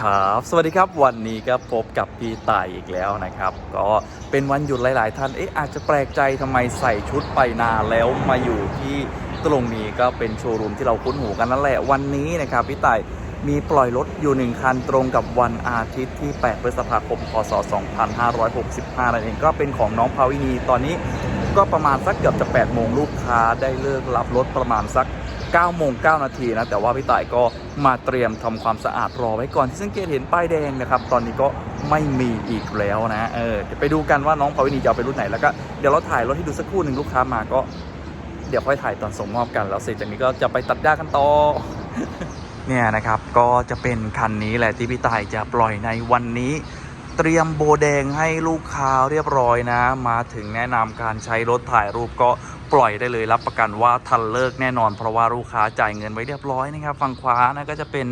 ครับสวัสดีครับวันนี้ก็พบกับพี่ต่ายอีกแล้วนะครับ ก็เป็นวันหยุดหลาย ๆ ท่านเอ๊ะอาจจะแปลกใจทำไมใส่ชุดไปนานแล้วมาอยู่ที่ตรงนี้ก็เป็นโชว์รูมที่เราคุ้นหูกันนั่นแหละวันนี้นะครับพี่ต่ายมีปล่อยรถอยู่หนึ่งคันตรงกับวันอาทิตย์ที่ 8 พฤษภาคม พศ 2565 นั่นเองก็เป็นของน้องภาวินีตอนนี้ก็ประมาณสักเกือบจะ 8 โมงลูกค้าได้เลิกรับรถประมาณสัก 9โมง9นาทีนะแต่ว่าพี่ต่ายก็มาเตรียมทำความสะอาดรอไว้ก่อนที่สังเกตเห็นป้ายแดงนะครับตอนนี้ก็ไม่มีอีกแล้วนะเออไปดูกันว่าน้องภาวินีจะเอาไปรุ่นไหนแล้วก็เดี๋ยวเราถ่ายรถให้ดูสักครู่หนึ่งลูกค้ามาก็เดี๋ยวค่อยถ่ายตอนส่งมอบกันแล้วเสร็จจากนี้ก็จะไปตัดหญ้ากันต่อเนี่ยนะครับก็จะเป็นคันนี้แหละที่พี่ต่ายจะปล่อยในวันนี้ เตรียมโบแดงให้ลูกค้าเรียบร้อยนะ มาถึงแนะนำการใช้รถถ่ายรูปก็ ปล่อยได้เลยรับประกันว่าทันเลิกแน่นอน เพราะว่าลูกค้าจ่ายเงินไว้เรียบร้อยนะครับฝั่งขวานะก็จะเป็น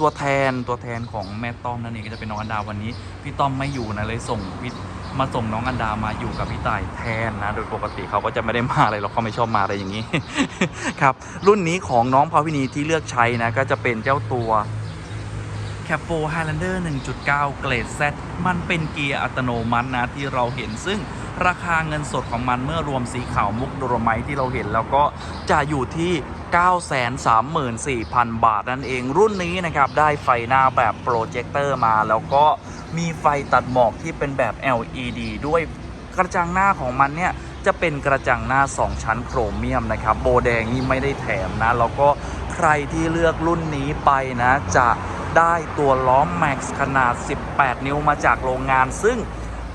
ตัวแทนตัวแทนของแม่ต้อมนั่นเองก็จะเป็นน้องอันดาวันนี้พี่ต้อมไม่อยู่นะเลยส่งพี่มาส่งน้องอันดามาอยู่กับพี่ต่ายแทนนะ โดยปกติเขาก็จะไม่ได้มาอะไรหรอกเขาไม่ชอบมาอะไรอย่างนี้ครับรุ่นนี้ของน้องภาวินีที่เลือกใช้นะก็จะเป็นเจ้าตัวแคปโฟ Highlander 1.9 เกรด Z มันเป็นเกียร์อัตโนมัตินะที่เราเห็นซึ่ง ราคาเงินสดของมันเมื่อรวมสีขาวมุกโดรไมท์ที่เราเห็น แล้วก็จะอยู่ที่ 934,000 บาทนั่นเอง รุ่นนี้นะครับ ได้ไฟหน้าแบบโปรเจคเตอร์มา แล้วก็มีไฟตัดหมอกที่เป็นแบบ LED ด้วยกระจังหน้าของมันเนี่ยจะเป็นกระจังหน้า 2 ชั้นโครเมียมนะครับ โบแดงนี่ไม่ได้แถมนะ แล้วก็ใครที่เลือกรุ่นนี้ไปนะ จะได้ตัวล้อมแม็กซ์ขนาด 18 นิ้วมาจากโรงงานซึ่ง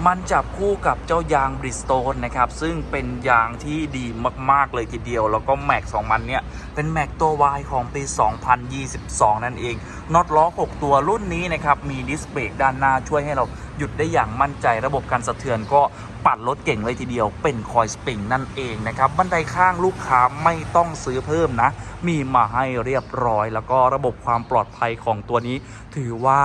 มันจับคู่กับเจ้ายางบริสโตนนะครับ ซึ่งเป็นยางที่ดีมาก ๆ เลยทีเดียว แล้วก็แม็กของมันเนี่ย เป็นแม็กตัว Y ของปี 2022 นั่นเองน็อตล้อ 6 ตัวรุ่นนี้นะครับ มีดิสเบรกด้านหน้าช่วยให้เราหยุดได้อย่างมั่นใจระบบการสะเทือนก็ปัดรถเก่งเลยทีเดียว เป็นคอยสปริงนั่นเองนะครับบันไดข้างลูกค้าไม่ต้องซื้อเพิ่มนะ มีมาให้เรียบร้อย แล้วก็ระบบความปลอดภัยของตัวนี้ ถือว่า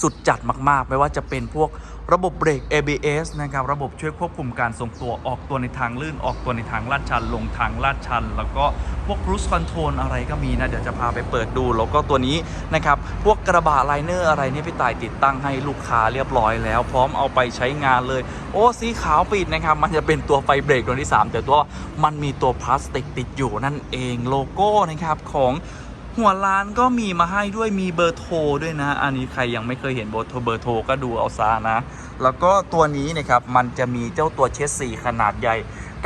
สุดจัดมาก ๆ ไม่ว่าจะเป็นพวกระบบเบรก ABS นะครับ ระบบช่วยควบคุมการทรงตัวออกตัวในทางลื่น ออกตัวในทางลาดชัน ลงทางลาดชัน แล้วก็พวก cruise control อะไรก็มีนะ เดี๋ยวจะพาไปเปิดดู แล้วก็ตัวนี้นะครับ พวกกระบะไลเนอร์อะไรนี่พี่ต่ายติดตั้งให้ลูกค้าเรียบร้อยแล้ว พร้อมเอาไปใช้งานเลย โอ้สีขาวปิดนะครับ มันจะเป็นตัวไฟเบรกตัวที่ 3 แต่ตัวมันมีตัวพลาสติกติดอยู่นั่นเอง โลโก้นะครับของ หัวร้านก็มีมาให้ด้วยมีเบอร์โทรด้วยนะ อันนี้ใครยังไม่เคยเห็นเบอร์โทรเบอร์โทรก็ดูเอาซานะ แล้วก็ตัวนี้นะครับมันจะมีเจ้าตัวเชสซีขนาดใหญ่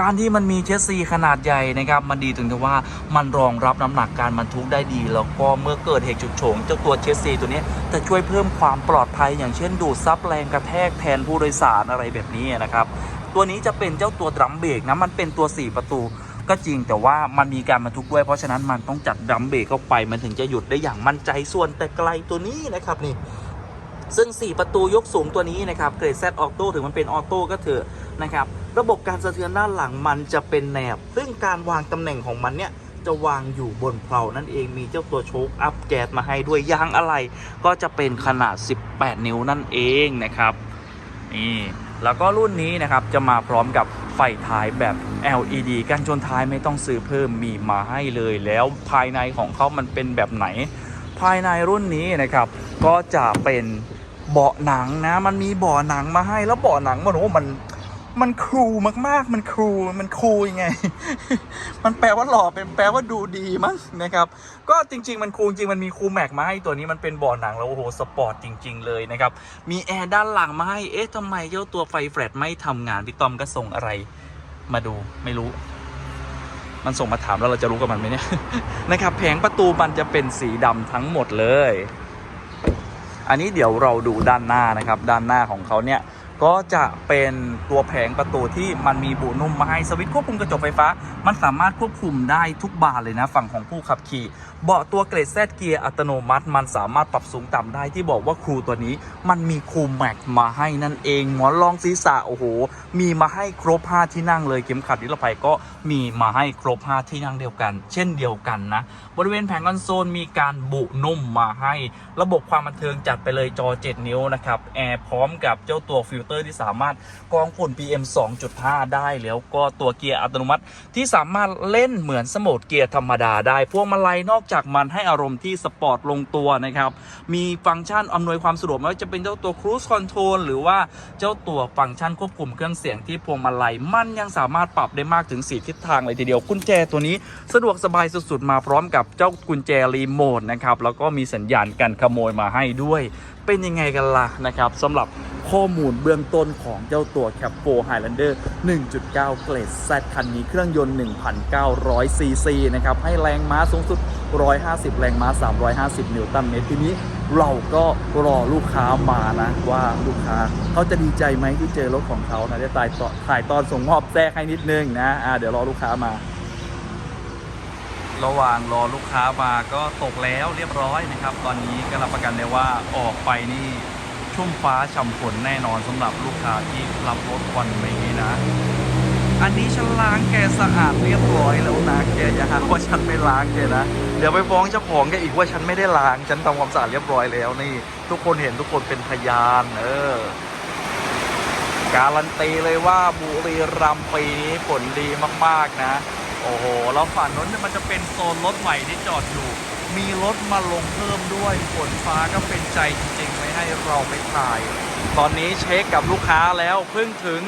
การที่มันมีเชสซีขนาดใหญ่นะครับ มันดีตรงที่ว่ามันรองรับน้ำหนักการบรรทุกได้ดี แล้วก็เมื่อเกิดเหตุฉุกเฉินเจ้าตัวเชสซีตัวนี้จะช่วยเพิ่มความปลอดภัย อย่างเช่น ดูดซับแรงกระแทกแทนผู้โดยสารอะไรแบบนี้นะครับ ตัวนี้จะเป็นเจ้าตัวดรัมเบรกนะมันเป็นตัว 4 ประตู ก็จริงแต่ว่ามันมีการบรรทุกด้วย เพราะฉะนั้นมันต้องจัดดัมเบรกเข้าไปมันถึงจะหยุดได้อย่างมั่นใจส่วนแต่ไกลตัวนี้นะครับนี่ซึ่ง 4 ประตูยกสูงตัวนี้นะครับเกรด Z ออโต้ถึงมันเป็นออโต้ก็เถอะนะครับระบบการสะเทือนด้านหลังมันจะเป็นแนบ ซึ่งการวางตำแหน่งของมันเนี่ยจะวางอยู่บนเพลานั่นเองมีเจ้าตัวโชคอัพแก๊สมาให้ด้วยยางอะไร ก็จะเป็นขนาด 18 นิ้วนั่นเองนะครับนี่แล้วก็รุ่นนี้นะครับจะมาพร้อมกับ ไฟท้ายแบบ LED กันชนท้ายไม่ต้องซื้อเพิ่มมีมาให้เลยแล้วภายในของเขามันเป็นแบบไหน ภายในรุ่นนี้นะครับก็จะเป็นเบาะหนังนะมันมีเบาะหนังมาให้แล้วเบาะหนังมันโอ้มัน มันครูมากๆ มันครูมันครูยังไง มันแปลว่าหล่อเป็นแปลว่าดูดีมั้งนะครับ ก็จริง ๆ มันครูจริงมันมีครูแม็กมาให้ตัวนี้มันเป็นบาะหนังแล้วโอ้โหสปอร์ตจริง ๆ เลยนะครับ มีแอร์ด้านหลังมาให้ เอ๊ะทำไมเจ้าตัวไฟแฟลชไม่ทำงานพี่ต้อมก็ส่งอะไรมาดูไม่รู้ มันส่งมาถามแล้วเราจะรู้กับมันไหมเนี่ยนะครับ แผงประตูมันจะเป็นสีดำทั้งหมดเลย อันนี้เดี๋ยวเราดูด้านหน้านะครับ ด้านหน้าของเขาเนี่ย ก็จะเป็นตัวแผงประตูที่มันมีบุนุ่มมาให้สวิตช์ควบคุมกระจกไฟฟ้า มันสามารถควบคุมได้ทุกบานเลยนะฝั่งของผู้ขับขี่ เบาะตัวเกรดแซดเกียร์อัตโนมัติ มันสามารถปรับสูงต่ำได้ที่บอกว่าครูตัวนี้ มันมีครูแม็กมาให้นั่นเองหมอนรองศีรษะโอ้โห มีมาให้ครบ 5 ที่นั่งเลยเข็มขัดนิรภัยก็มีมาให้ครบ 5 ที่นั่งเดียวกัน เช่นเดียวกันนะบริเวณแผงคอนโซลมีการบุนุ่มมาให้ ระบบความบันเทิงจัดไปเลยจอ 7 นิ้วนะครับแอร์พร้อมกับเจ้าตัวฟิลเตอร์ที่สามารถกรองฝุ่น PM 2.5 ได้แล้วก็ตัวเกียร์อัตโนมัติที่สามารถเล่นเหมือนสมดเกียร์ธรรมดาได้ พวงมาลัยนอกจากมันให้อารมณ์ที่สปอร์ตลงตัวนะครับ มีฟังก์ชันอำนวยความสะดวกไม่ว่าจะเป็นเจ้าตัว Cruise Control หรือว่าเจ้าตัวฟังก์ชันควบคุมเครื่องเสียงที่พวงมาลัยมันยังสามารถปรับได้มากถึง 4 ทิศทางเลยทีเดียวกุญแจตัวนี้สะดวกสบายสุดๆมาพร้อมกับเจ้ากุญแจรีโมทนะครับแล้วก็มีสัญญาณการขโมยมาให้ด้วย เป็นยังไงกันล่ะนะครับสำหรับ ข้อมูลเบื้องต้นของเจ้าตัว c a p 4 Highlander 1.9 เกรด Z คันนี้เครื่องยนต์ 1,900 ซีซีนะครับ ให้แรงม้าสูงสุด 150 แรงม้า 350 นิวตันเมตร ทีนี้เราก็รอลูกค้ามานะว่าลูกค้าเขาจะดีใจไหมที่เจอรถของเขานะจะถ่ายตอนถ่ายตอนส่งมอบแทรกให้นิดนึงนะอ่าเดี๋ยวรอลูกค้ามา ระหว่างรอลูกค้ามาก็ตกแล้วเรียบร้อยนะครับ ตอนนี้ก็รับประกันได้ว่าออกไปนี่ ชุ่มฟ้าฉ่ำฝนแน่นอนสำหรับลูกค้าที่รับรถวันนี้นะ อันนี้ฉันล้างแกสะอาดเรียบร้อยแล้วนะแกอย่าหาว่าฉันไม่ล้างแกนะ เดี๋ยวไปฟ้องเจ้าของแกอีกว่าฉันไม่ได้ล้างฉันทำความสะอาดเรียบร้อยแล้วนี่ ทุกคนเห็นทุกคนเป็นพยานเออการันตีเลยว่าบุรีรัมย์ปีนี้ฝนดีมากๆนะ โอ้โห แล้วฝั่งนู้นมันจะเป็นโซนรถใหม่ที่จอดอยู่ มีรถมาลงเพิ่มด้วยฝนฟ้าก็เป็นใจจริง ให้เราไปถ่าย ตอนนี้เช็คกับลูกค้าแล้วเพิ่งถึง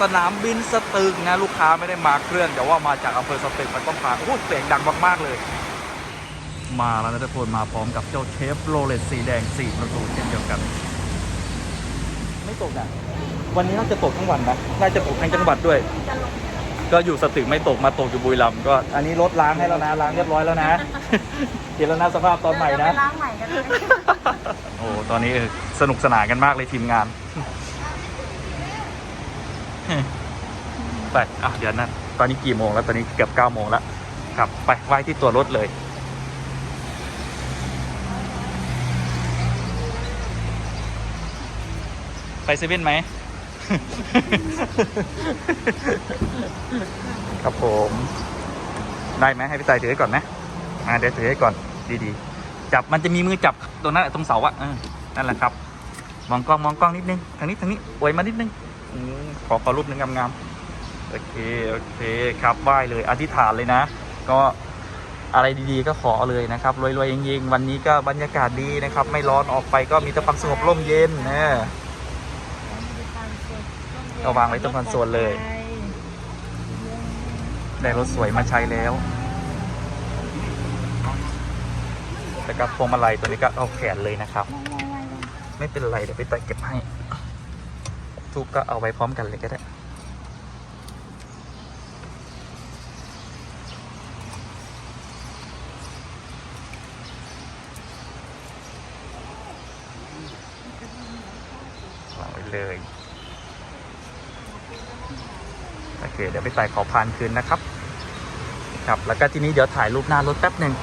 สนามบินสตึกนะลูกค้าไม่ได้มาเครื่องแต่ว่ามาจากอำเภอสตึกมันต้องผ่านโอ้โหเสียงดังมากๆเลย มาแล้วนะทุกคนมาพร้อมกับเจ้าเชฟโรเลตสีแดง4ประตูเช่นเดียวกัน ไม่ตกนะวันนี้น่าจะตกทั้งวันนะน่าจะตกทั้งจังหวัดด้วย ก็อยู่สตึกไม่ตกมาตกอยู่บุรีรัมย์ก็อันนี้รถล้างให้แล้วนะล้างเรียบร้อยแล้วนะ เห็นแล้วนะสภาพตอนใหม่นะล้างใหม่กันเลย โอ้ตอนนี้สนุกสนานกันมากเลยทีมงาน ไปอะเดี๋ยวนะตอนนี้กี่โมงแล้ว ตอนนี้เกือบเก้าโมงแล้วครับ ไปไว้ที่ตัวรถเลย ไปเซเว่นไหม ครับผม ได้ไหมให้พี่ตายถือให้ก่อนไหมอ่าเดี๋ยวถือให้ก่อนดีๆ จับมันจะมีมือจับตรงนั้นตรงเสาอะเออนั่นแหละครับมองกล้องมองกล้องนิดนึงทางนี้ทางนี้อวยมานิดนึงอมขอขอรูปหนึ่งงามๆโอเคโอเคครับไหว้เลยอธิษฐานเลยนะ ก็อะไรดีๆก็ขอเลยนะครับรวยๆยิงๆวันนี้ก็บรรยากาศดีนะครับ ไม่ร้อนออกไปก็มีแต่ความสงบร่มเย็นนะเอาวางไว้ตรงคอนโซลเลย ได้รถสวยมาใช้แล้ว แล้วก็พวงมาลัยตัวนี้ก็เอาแขนเลยนะครับ ไม่เป็นไรเดี๋ยวไปตัดเก็บให้ทูบก็เอาไว้พร้อมกันเลยก็ได้วางไว้เลย โอเค เดี๋ยวไปใส่ขอพานคืนนะครับ ครับ แล้วก็ทีนี้เดี๋ยวถ่ายรูปหน้ารถแป๊บหนึ่ง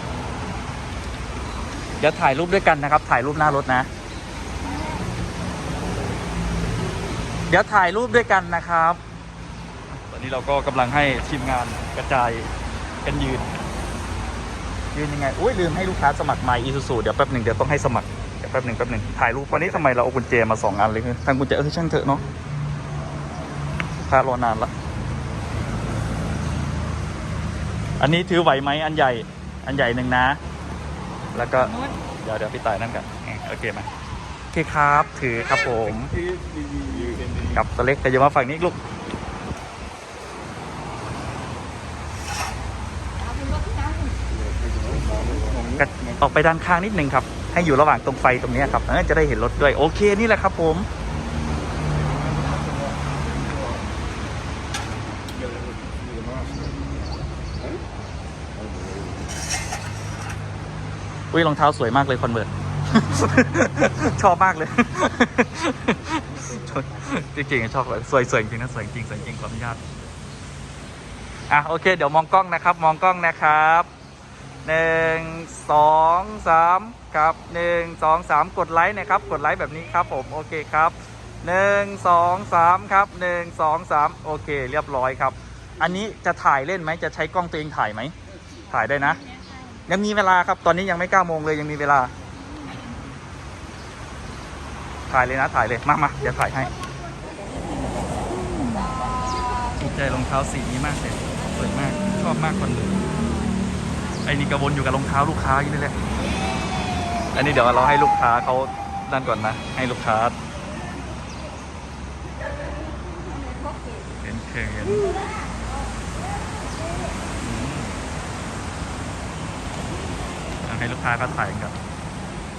เดี๋ยวถ่ายรูปด้วยกันนะครับ ถ่ายรูปหน้ารถนะ เดี๋ยวถ่ายรูปด้วยกันนะครับ ตอนนี้เราก็กำลังให้ทีมงานกระจายกันยืน ยืนยังไงอุ้ยลืมให้ลูกค้าสมัครไมค์อีซูซูเดี๋ยวแป๊บหนึ่งเดี๋ยวต้องให้สมัครเดี๋ยวแป๊บหนึ่งแป๊บหนึ่งถ่ายรูปวันนี้ทำไมเราเอากุญแจมาสองอันเลยคือทางกุญแจเออช่างเถอะเนาะลูกค้ารอนานละอันนี้ถือไหวไหมอันใหญ่อันใหญ่หนึ่งนะ แล้วก็เดี๋ยวเดี๋ยวพี่ตายนั่นกันอะโอเคไหมโอเคครับถือครับผมกับตัวเล็กแต่อย่ามาฝั่งนี้อีกลูกก็ออกไปด้านข้างนิดนึงครับ ให้อยู่ระหว่างตรงไฟตรงเนี้ยครับเออจะได้เห็นรถด้วย โอเคนี่แหละครับผม อุ้ยรองเท้าสวยมากเลยคอนเวิร์ตชอบมากเลยจริงๆชอบเลยสวยสวยจริงนะสวยจริงสวยจริงขออนุญาตอะโอเค เดี๋ยวมองกล้องนะครับ มองกล้องนะครับหนึ่งสองสามครับหนึ่งสองสามกดไลค์นะครับ กดไลค์แบบนี้ครับผมโอเคครับหนึ่งสองสามครับหนึ่งสองสามโอเค เรียบร้อยครับ อันนี้จะถ่ายเล่นไหมจะใช้กล้องตัวเองถ่ายไหมถ่ายได้นะ ยังมีเวลาครับ ตอนนี้ยังไม่เก้าโมงเลยยังมีเวลา ถ่ายเลยนะถ่ายเลยมามาเดี๋ยวถ่ายให้ถูใจรองเท้าสีนี้มากเลยสวยมากชอบมากคนหนึ่งไอ้นี่กระวนอยู่กับรองเท้าลูกค้าอยู่นี่แหละอันนี้เดี๋ยวเราให้ลูกค้าเขาด้านก่อนนะ ให้ลูกค้าเห็นเขิน ให้ลูกค้าก็ถ่ายกัน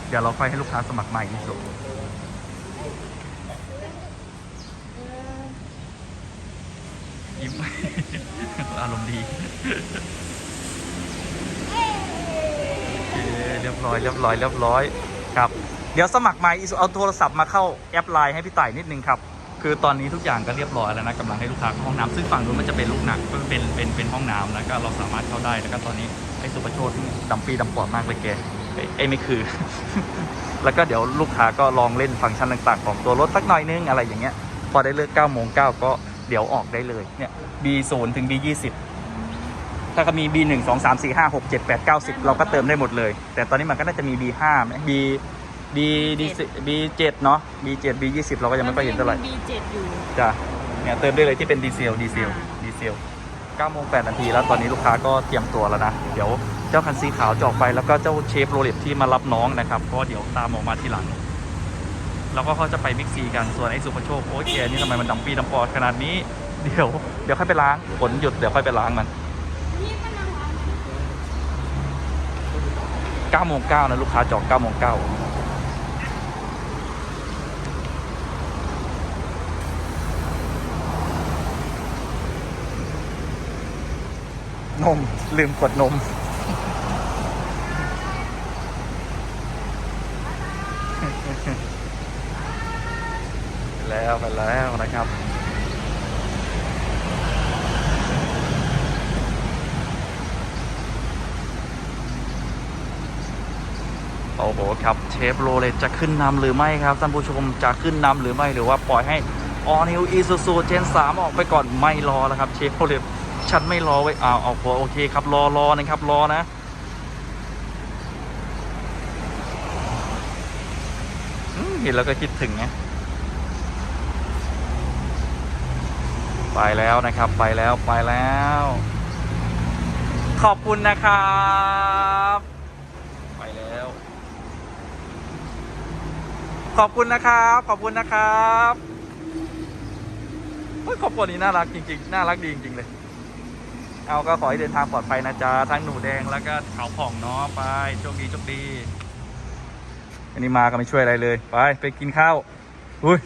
เดี๋ยวเราค่อยให้ลูกค้าสมัครใหม่ที่สุดยิ้มอารมณ์ดีเรียบร้อยเรียบร้อยเรียบร้อยครับ เดี๋ยวสมัครใหม่อีกเอาโทรศัพท์มาเข้าแอปไลน์ให้พี่ต่ายนิดนึงครับคือตอนนี้ทุกอย่างก็เรียบร้อยแล้วนะกำลังให้ลูกค้าเข้าห้องน้ำซึ่งฝั่งนู้นมันจะเป็นลูกหนักเป็นเป็นเป็นเป็นห้องน้ำแล้วก็เราสามารถเข้าได้แล้วก็ตอนนี้ อ้สุประโชดดำปีดำปอดมากเลยแกไอ้ไอ้ไม่คือ แล้วก็เดี๋ยวลูกค้าก็ลองเล่นฟังก์ชันต่างๆ ของตัวรถสักหน่อยนึงอะไรอย่างเงี้ย พอได้เลือก9โมง9ก็เดี๋ยวออกได้เลยเนี่ย B0 ถึง B20 ถ้าก็มี B1 2 3 4 5 6 7 8 9 10 เราก็เติมได้หมดเลย แต่ตอนนี้มันก็น่าจะมี B5 ไหม B B D B7 เนาะ B7 B20 เราก็ยังไม่ค่อยเห็นเท่าไหร่บีเจ็ดอยู่จ้ะเนี่ยเติมได้เลยที่เป็นดีเซลดีเซลอ่าดีเซล 9โมง8นาทีแล้วตอนนี้ลูกค้าก็เตรียมตัวแล้วนะ เดี๋ยวเจ้าคันสีขาวจะออกไปแล้วก็เจ้าเชฟโรเลตที่มารับน้องนะครับก็เดี๋ยวตามออกมาทีหลัง แล้วก็เขาจะไปมิกซีกันส่วนไอ้สุภโชคโอ้ยแกนี่ทำไมมันดำปีดำปอดขนาดนี้เดี๋ยวเดี๋ยวค่อยไปล้างฝนหยุดเดี๋ยวค่อยไปล้างมัน9โมง9นะลูกค้าจอง9โมง9 นม ลืมกดนม แล้วไปแล้วนะครับโอ้โหครับเชฟโรเลตจะขึ้นนำหรือไม่ครับท่านผู้ชมจะขึ้นนำหรือไม่หรือว่าปล่อยให้ออนิวอีซูซูเจน3ออกไปก่อนไม่รอแล้วครับเชฟโรเลต ฉันไม่รอไว้อ้าวเอาโอเคครับรอรอนะครับรอนะเห็นแล้วก็คิดถึงไงไปแล้วนะครับไปแล้วไปแล้ว ขอบคุณนะครับ ไปแล้ว ขอบคุณนะครับ ขอบคุณนะครับโอ้ยครอบครัวนี้น่ารักจริงๆ น่ารักดีจริงๆเลย เอาก็ขอให้เดินทางปลอดภัยนะจ๊ะทั้งหนูแดงแล้วก็ขาวผ่องเนาะไปโชคดีโชคดี อันนี้มาก็ไม่ช่วยอะไรเลย ไปไปกินข้าว อุ้ย